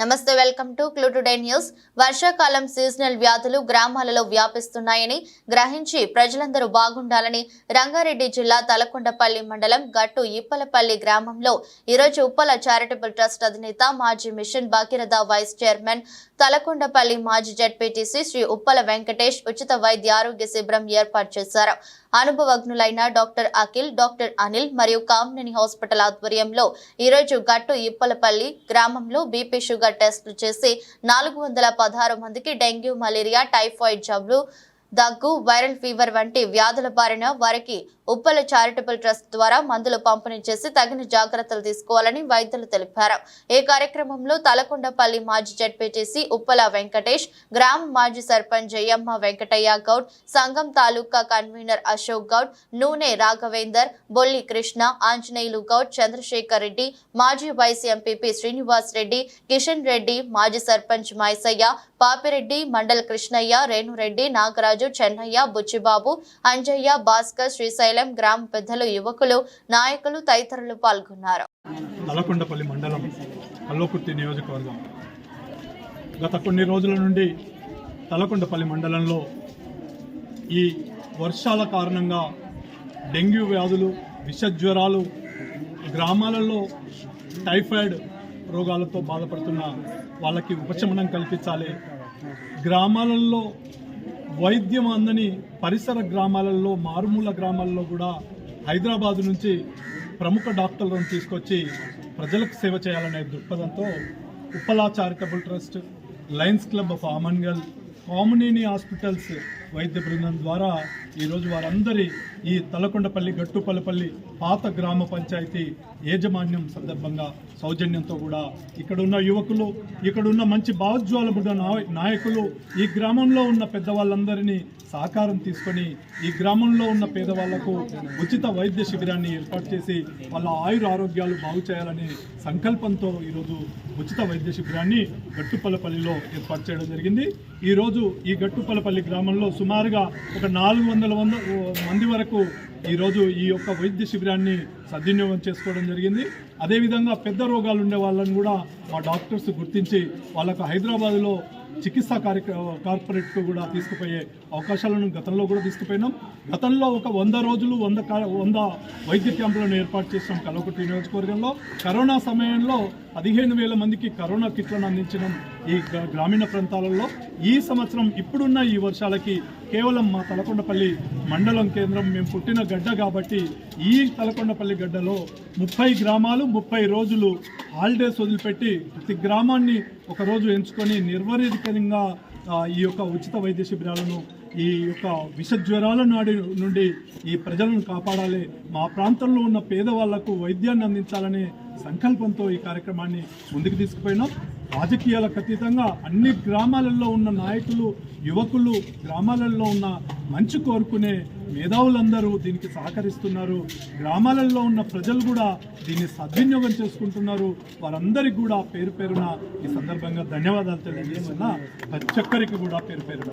నమస్తే welcome to clue today news. వర్షాకాలం seasonal వ్యాధులు గ్రామాలలో వ్యాపిస్తున్నాయని గ్రహించి ప్రజలందరూ బాగుండాలని రంగారెడ్డి జిల్లా తలకొండపల్లి మండలం గట్టు ఇప్పలపల్లి గ్రామంలో ఈరోజు ఉప్పల చారిటబుల్ ట్రస్ట్ అధినేత మాజీ mission Bhagiratha vice chairman Talakondapalli మాజీ జడ్పీటీసీ శ్రీ ఉప్పల వెంకటేష్ ఉచిత వైద్య ఆరోగ్య శిబిరం ఏర్పాటు చేశారు. అనుభవజ్ఞులైన డాక్టర్ అఖిల్ డాక్టర్ అనిల్ మరియు కామినేని హాస్పిటల్ ఆధ్వర్యంలో ఈరోజు గట్టు ఇప్పలపల్లి గ్రామంలో బీపీ షుగర్ టెస్టులు చేసి నాలుగు వందల పదహారు మందికి డెంగ్యూ మలేరియా టైఫాయిడ్ జబ్బులు దగ్గు వైరల్ ఫీవర్ వంటి వ్యాధుల బారిన వారికి ఉప్పల చారిటబుల్ ట్రస్ట్ ద్వారా మందులు పంపిణీ చేసి తగిన జాగ్రత్తలు తీసుకోవాలని వైద్యులు తెలిపారు. ఈ కార్యక్రమంలో తలకొండపల్లి మాజీ జడ్పీటీసీ ఉప్పల వెంకటేష్ గ్రామ మాజీ సర్పంచ్ జయమ్మ వెంకటయ్య గౌడ్ సంఘం తాలూకా కన్వీనర్ అశోక్ గౌడ్ నూనె రాఘవేందర్ బొల్లి కృష్ణ ఆంజనేయులు గౌడ్ చంద్రశేఖర్ రెడ్డి మాజీ వైస్ ఎంపీపీ శ్రీనివాస్ రెడ్డి కిషన్ రెడ్డి మాజీ సర్పంచ్ మైసయ్య పాపిరెడ్డి మండల కృష్ణయ్య రేణురెడ్డి నాగరాజు చెన్నయ్య బుచ్చిబాబు అంజయ్య భాస్కర్ శ్రీశైలం గ్రామ పెద్దలు యువకులు నాయకులు తదితరులు పాల్గొన్నారు. తలకొండపల్లి మండలం కల్లోకుర్తి నియోజకవర్గం. గత కొన్ని రోజుల నుండి తలకొండపల్లి మండలంలో ఈ వర్షాల కారణంగా డెంగ్యూ వ్యాధులు విషజ్వరాలు గ్రామాలలో టైఫాయిడ్ రోగాలతో బాధపడుతున్న వాళ్ళకి ఉపశమనం కల్పించాలి. గ్రామాలలో వైద్యం అందని పరిసర గ్రామాలలో మారుమూల గ్రామాల్లో కూడా హైదరాబాద్ నుంచి ప్రముఖ డాక్టర్లను తీసుకొచ్చి ప్రజలకు సేవ చేయాలనే దృక్పథంతో Uppala charitable trust lions club of Amangal Kamineni hospitals వైద్య బృందం ద్వారా ఈరోజు వారందరి ఈ తలకొండపల్లి గట్టుపల్లపల్లి పాత గ్రామ పంచాయతీ యాజమాన్యం సందర్భంగా సౌజన్యంతో కూడా ఇక్కడున్న యువకులు ఇక్కడున్న మంచి భావోజ్వాలమున్న నాయకులు ఈ గ్రామంలో ఉన్న పెద్దవాళ్ళందరినీ సహకారం తీసుకొని ఈ గ్రామంలో ఉన్న పేదవాళ్ళకు ఉచిత వైద్య శిబిరాన్ని ఏర్పాటు చేసి వాళ్ళ ఆయుర ఆరోగ్యాలు బాగు చేయాలనే సంకల్పంతో ఈరోజు ఉచిత వైద్య శిబిరాన్ని గట్టుపల్లపల్లిలో ఏర్పాటు చేయడం జరిగింది. ఈరోజు ఈ గట్టుపల్లపల్లి గ్రామంలో సుమారుగా ఒక నాలుగు వందల వంద మంది వరకు ఈరోజు ఈ యొక్క వైద్య శిబిరాన్ని సద్వినియోగం చేసుకోవడం జరిగింది. అదేవిధంగా పెద్ద రోగాలు ఉండే వాళ్ళని కూడా మా డాక్టర్స్ గుర్తించి వాళ్ళకు హైదరాబాద్లో చికిత్స కార్యక్రమ కార్పొరేట్కు కూడా తీసుకుపోయే అవకాశాలను గతంలో కూడా తీసుకుపోయినాం. గతంలో ఒక వంద రోజులు వంద వంద వైద్య క్యాంపులను ఏర్పాటు చేసాం కలవకుర్తి నియోజకవర్గంలో. కరోనా సమయంలో పదిహేను వేల మందికి కరోనా కిట్లను అందించడం ఈ గ్రా- గ్రామీణ ప్రాంతాలలో. ఈ సంవత్సరం ఇప్పుడున్న ఈ వర్షాలకి కేవలం మా తలకొండపల్లి మండలం కేంద్రం మేము పుట్టిన గడ్డ కాబట్టి ఈ తలకొండపల్లి గడ్డలో ముప్పై గ్రామాలు ముప్పై రోజులు హాలిడేస్ వదిలిపెట్టి ప్రతి గ్రామాన్ని ఒకరోజు ఎంచుకొని నిర్వహితంగా ఈ యొక్క ఉచిత వైద్య శిబిరాలను ఈ యొక్క విష జ్వరాల నాడి నుండి ఈ ప్రజలను కాపాడాలి. మా ప్రాంతంలో ఉన్న పేదవాళ్ళకు వైద్యాన్ని అందించాలనే సంకల్పంతో ఈ కార్యక్రమాన్ని ముందుకు తీసుకుపోయినాం. రాజకీయాలకు అతీతంగా అన్ని గ్రామాలలో ఉన్న నాయకులు యువకులు గ్రామాలలో ఉన్న మంచి కోరుకునే మేధావులందరూ దీనికి సహకరిస్తున్నారు. గ్రామాలలో ఉన్న ప్రజలు కూడా దీన్ని సద్వినియోగం చేసుకుంటున్నారు. వారందరికీ కూడా పేరు పేరున ఈ సందర్భంగా ధన్యవాదాలు తెలియజేస్తున్నా. ప్రతి ఒక్కరికి కూడా పేరు పేరున.